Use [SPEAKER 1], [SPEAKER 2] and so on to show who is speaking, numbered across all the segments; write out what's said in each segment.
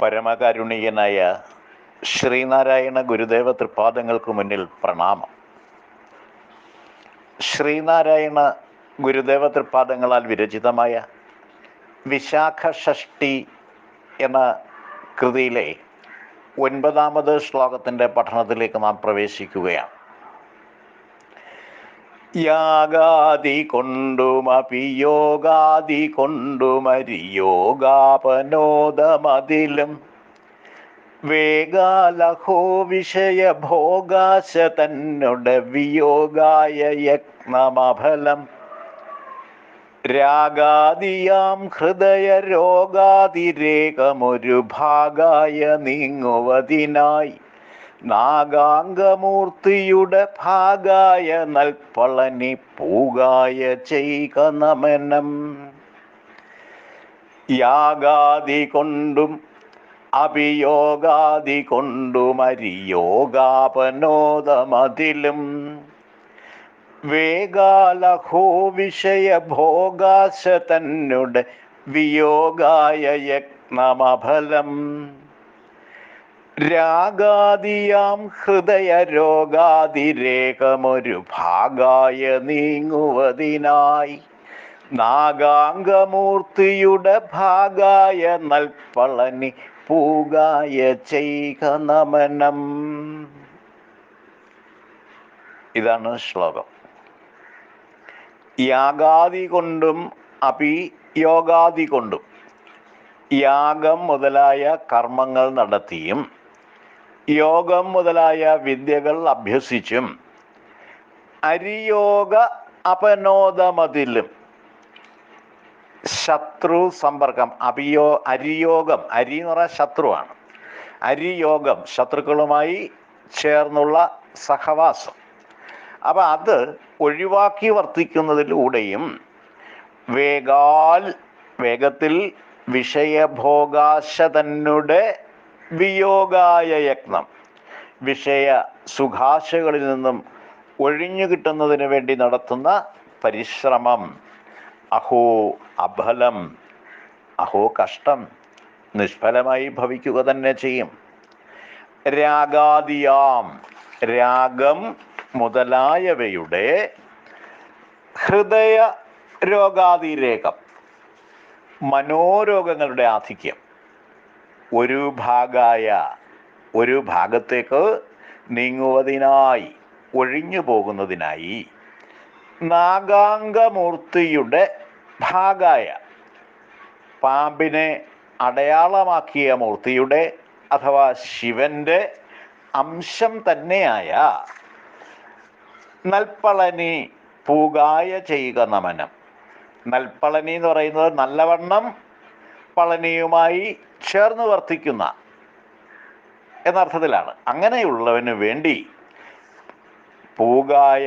[SPEAKER 1] പരമകാരുണികനായ ശ്രീനാരായണ ഗുരുദേവ തൃപാദങ്ങൾക്ക് മുന്നിൽ പ്രണാമം. ശ്രീനാരായണ ഗുരുദേവ തൃപാദങ്ങളാൽ വിരചിതമായ വിശാഖ ഷഷ്ടി എന്ന കൃതിയിലെ ഒൻപതാമത് ശ്ലോകത്തിന്റെ പഠനത്തിലേക്ക് നാം പ്രവേശിക്കുകയാണ്. യാഗാദി കൊണ്ടുമപി യോഗാദി കൊണ്ടുമരിയോഗാപനോദമതിലും വേഗാലഹോ വിഷയ ഭോഗാശ തന്നോട് വിയോഗായ യജ്ഞമഫലം. രാഗാദിയാം ഹൃദയ രോഗാതിരേകമൊരു ഭാഗായ നീങ്ങുവതിനായി നാഗാംഗമൂർത്തിയുടെ ഭാഗായ നൽപ്പളനി പൂകായ ചെയ്ക നമനം. യാഗാദി കൊണ്ടും അഭിയോഗാദി കൊണ്ടും അരിയോഗാപനോദമതിലും. വേഗാലഹോ വിഷയ ഭോഗാശ തന്നുടെ വിയോഗായ യജ്ഞമഫലം. രാഗാദിയാം ഹൃദയ രോഗാതിരേകമൊരു ഭാഗായ നീങ്ങുവതിനായി. നാഗാംഗമൂർത്തിയുടെ ഭാഗായ നൽപ്പളനി പൂകായ ചെയ്ക നമനം. ഇതാണ് ശ്ലോകം. യാഗാദി കൊണ്ടും അപി യോഗാദി കൊണ്ടും യാഗം മുതലായ കർമ്മങ്ങൾ നടത്തിയും യോഗം മുതലായ വിദ്യകൾ അഭ്യസിച്ചും അരിയോഗ അപനോദമതിലും ശത്രു സമ്പർക്കം അഭിയോ അരിയോഗം അരി എന്ന് പറഞ്ഞാൽ ശത്രുവാണ്. അരിയോഗം ശത്രുക്കളുമായി ചേർന്നുള്ള സഹവാസം. അപ്പം അത് ഒഴിവാക്കി വർത്തിക്കുന്നതിലൂടെയും വേഗാൽ വേഗത്തിൽ വിഷയഭോഗാശ വിയോഗായ യത്നം. വിഷയ സുഖാശകളിൽ നിന്നും ഒഴിഞ്ഞു കിട്ടുന്നതിന് വേണ്ടി നടത്തുന്ന പരിശ്രമം. അഹോ അഫലം അഹോ കഷ്ടം. നിഷ്ഫലമായി ഭവിക്കുക തന്നെ ചെയ്യും. രാഗാദിയാം. രാഗം മുതലായവയുടെ ഹൃദയ രോഗാതിരേകം മനോരോഗങ്ങളുടെ ആധിക്യം. ഒരു ഭാഗായ ഒരു ഭാഗത്തേക്ക് നീങ്ങുവതിനായി ഒഴിഞ്ഞു പോകുന്നതിനായി നാഗാംഗമൂർത്തിയുടെ ഭാഗായ പാമ്പിനെ അടയാളമാക്കിയ മൂർത്തിയുടെ അഥവാ ശിവന്റെ അംശം തന്നെയായ നൽപ്പളനി പൂകായ ചെയ്യുക നമനം. നൽപ്പളനി എന്ന് പറയുന്നത് നല്ലവണ്ണം പളനിയുമായി ചേർന്ന് വർത്തിക്കുന്ന എന്നർത്ഥത്തിലാണ്. അങ്ങനെയുള്ളവന് വേണ്ടി പൂകായ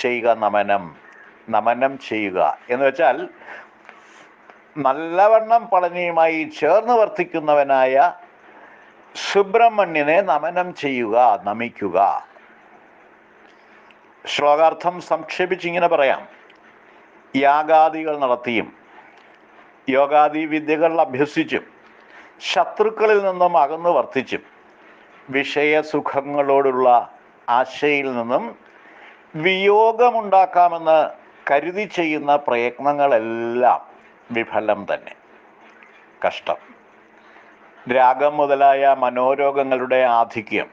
[SPEAKER 1] ചെയ്യുക നമനം നമനം ചെയ്യുക എന്ന് വെച്ചാൽ നല്ലവണ്ണം പളനിയുമായി ചേർന്ന് വർത്തിക്കുന്നവനായ സുബ്രഹ്മണ്യനെ നമനം ചെയ്യുക നമിക്കുക. ശ്ലോകാർത്ഥം സംക്ഷേപിച്ചിങ്ങനെ പറയാം. യാഗാദികൾ നടത്തിയും യോഗാദി വിദ്യകൾ അഭ്യസിച്ചും ശത്രുക്കളിൽ നിന്നും അകന്നു വർത്തിച്ചും വിഷയസുഖങ്ങളോടുള്ള ആശയിൽ നിന്നും വിയോഗമുണ്ടാക്കാമെന്ന് കരുതി ചെയ്യുന്ന പ്രയത്നങ്ങളെല്ലാം വിഫലം തന്നെ. കഷ്ടം. രാഗം മുതലായ മനോരോഗങ്ങളുടെ ആധിക്യം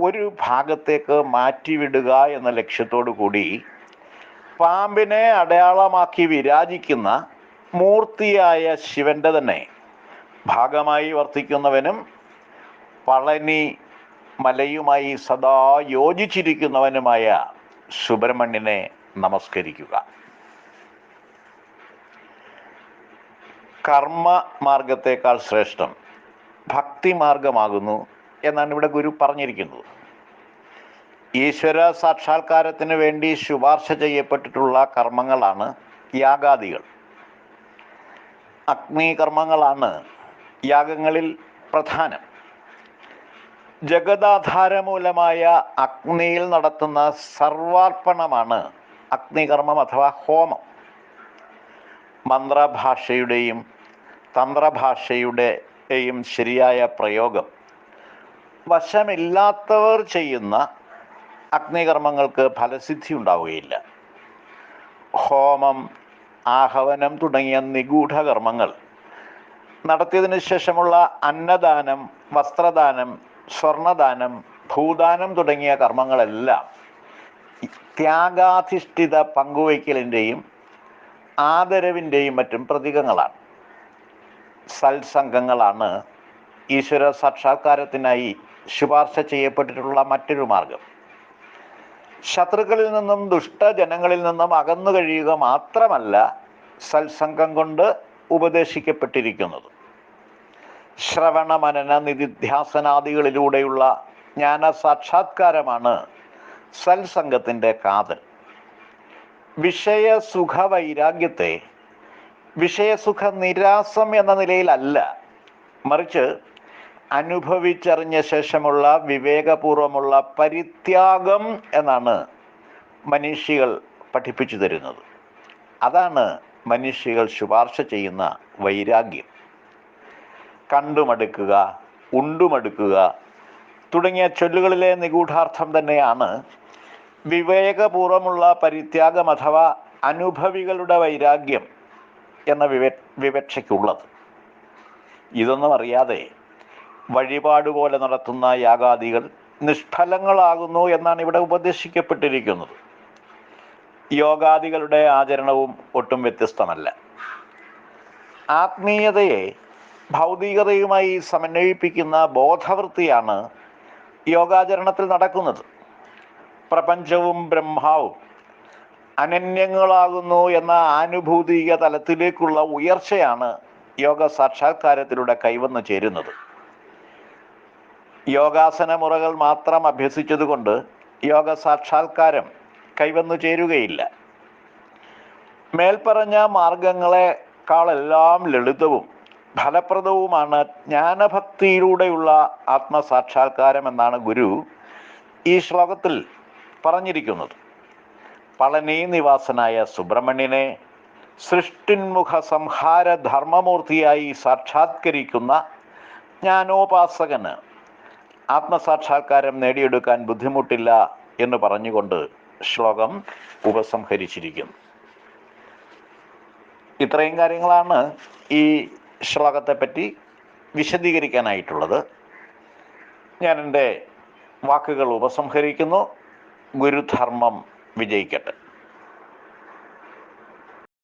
[SPEAKER 1] ഒരു ഭാഗത്തേക്ക് മാറ്റിവിടുക എന്ന ലക്ഷ്യത്തോടു കൂടി പാമ്പിനെ അടയാളമാക്കി വിരാജിക്കുന്ന മൂർത്തിയായ ശിവന്റെ തന്നെ. ഭാഗമായി വർത്തിക്കുന്നവനും പളനി മലയുമായി സദാ യോജിച്ചിരിക്കുന്നവനുമായ സുബ്രഹ്മണ്യനെ നമസ്കരിക്കുക. കർമ്മ മാർഗത്തേക്കാൾ ശ്രേഷ്ഠം ഭക്തി മാർഗമാകുന്നു എന്നാണ് ഇവിടെ ഗുരു പറഞ്ഞിരിക്കുന്നത്. ഈശ്വര സാക്ഷാത്കാരത്തിന് വേണ്ടി ശുപാർശ ചെയ്യപ്പെട്ടിട്ടുള്ള കർമ്മങ്ങളാണ് യാഗാദികൾ. അഗ്നി കർമ്മങ്ങളാണ് യാഗങ്ങളിൽ പ്രധാനം. ജഗതാധാരമൂലമായ അഗ്നിയിൽ നടത്തുന്ന സർവാർപ്പണമാണ് അഗ്നികർമ്മം അഥവാ ഹോമം. മന്ത്രഭാഷയുടെയും തന്ത്രഭാഷയുടെയും ശരിയായ പ്രയോഗം. വശമില്ലാത്തവർ ചെയ്യുന്ന അഗ്നികർമ്മങ്ങൾക്ക് ഫലസിദ്ധി ഉണ്ടാവുകയില്ല ഹോമം ആഹവനം തുടങ്ങിയ നിഗൂഢകർമ്മങ്ങൾ. നടത്തിയതിനു ശേഷമുള്ള അന്നദാനം വസ്ത്രദാനം സ്വർണദാനം ഭൂദാനം തുടങ്ങിയ കർമ്മങ്ങളെല്ലാം ത്യാഗാധിഷ്ഠിത പങ്കുവയ്ക്കലിന്റെയും ആദരവിന്റെയും മറ്റും പ്രതീകങ്ങളാണ്. സത്സംഗങ്ങളാണ് ഈശ്വര സാക്ഷാത്കാരത്തിനായി ശുപാർശ ചെയ്യപ്പെട്ടിട്ടുള്ള മറ്റൊരു മാർഗം. ശത്രുക്കളിൽ നിന്നും ദുഷ്ടജനങ്ങളിൽ നിന്നും അകന്നു കഴിയുക മാത്രമല്ല സത്സംഗം കൊണ്ട് ഉപദേശിക്കപ്പെട്ടിരിക്കുന്നത്. ശ്രവണ മനന നിധിധ്യാസനാദികളിലൂടെയുള്ള ജ്ഞാന സാക്ഷാത്കാരമാണ് സത്സംഗത്തിന്റെ കാതൽ. വിഷയസുഖ വൈരാഗ്യത്തെ വിഷയസുഖ നിരാസം എന്ന നിലയിലല്ല മറിച്ച് അനുഭവിച്ചറിഞ്ഞ ശേഷമുള്ള വിവേകപൂർവമുള്ള പരിത്യാഗം എന്നാണ് മനുഷ്യകൾ പഠിപ്പിച്ചു തരുന്നത്. അതാണ് മനുഷ്യകൾ ശുപാർശ ചെയ്യുന്ന വൈരാഗ്യം. കണ്ടുമടുക്കുക ഉണ്ടുമടുക്കുക തുടങ്ങിയ ചൊല്ലുകളിലെ നിഗൂഢാർത്ഥം തന്നെയാണ് വിവേകപൂർവമുള്ള പരിത്യാഗം അഥവാ അനുഭവികളുടെ വൈരാഗ്യം എന്ന വിവ വിവക്ഷയ്ക്കുള്ളത്. ഇതൊന്നും അറിയാതെ വഴിപാട് പോലെ നടത്തുന്ന യാഗാദികൾ നിഷ്ഫലങ്ങളാകുന്നു എന്നാണ് ഇവിടെ ഉപദേശിക്കപ്പെട്ടിരിക്കുന്നത്. യോഗാദികളുടെ ആചരണവും ഒട്ടും വ്യത്യസ്തമല്ല. ആത്മീയതയെ ഭൗതികതയുമായി സമന്വയിപ്പിക്കുന്ന ബോധവൃത്തിയാണ് യോഗാചരണത്തിൽ നടക്കുന്നത്. പ്രപഞ്ചവും ബ്രഹ്മാവും അനന്യങ്ങളാകുന്നു എന്ന ആനുഭൂതിക തലത്തിലേക്കുള്ള ഉയർച്ചയാണ് യോഗ സാക്ഷാത്കാരത്തിലൂടെ കൈവന്നു ചേരുന്നത്. യോഗാസന മുറകൾ മാത്രം അഭ്യസിച്ചതുകൊണ്ട് യോഗ സാക്ഷാത്കാരം കൈവന്നു ചേരുകയില്ല. മേൽപ്പറഞ്ഞ മാർഗങ്ങളെക്കാളെല്ലാം ലളിതവും ഫലപ്രദവുമാണ് ജ്ഞാനഭക്തിയിലൂടെയുള്ള ആത്മസാക്ഷാത്കാരം എന്നാണ് ഗുരു ഈ ശ്ലോകത്തിൽ പറഞ്ഞിരിക്കുന്നത്. പളനി നിവാസനായ സുബ്രഹ്മണ്യനെ സൃഷ്ടിന്മുഖ സംഹാര ധർമ്മമൂർത്തിയായി സാക്ഷാത്കരിക്കുന്ന ജ്ഞാനോപാസകന് ആത്മസാക്ഷാത്കാരം നേടിയെടുക്കാൻ ബുദ്ധിമുട്ടില്ല എന്ന് പറഞ്ഞുകൊണ്ട് ശ്ലോകം ഉപസംഹരിച്ചിരിക്കുന്നു ഇത്രയും കാര്യങ്ങളാണ് ഈ ശ്ലോകത്തെപ്പറ്റി വിശദീകരിക്കാനായിട്ടുള്ളത്. ഞാൻ എന്റെ വാക്കുകൾ ഉപസംഹരിക്കുന്നു. ഗുരുധർമ്മം വിജയിക്കട്ടെ.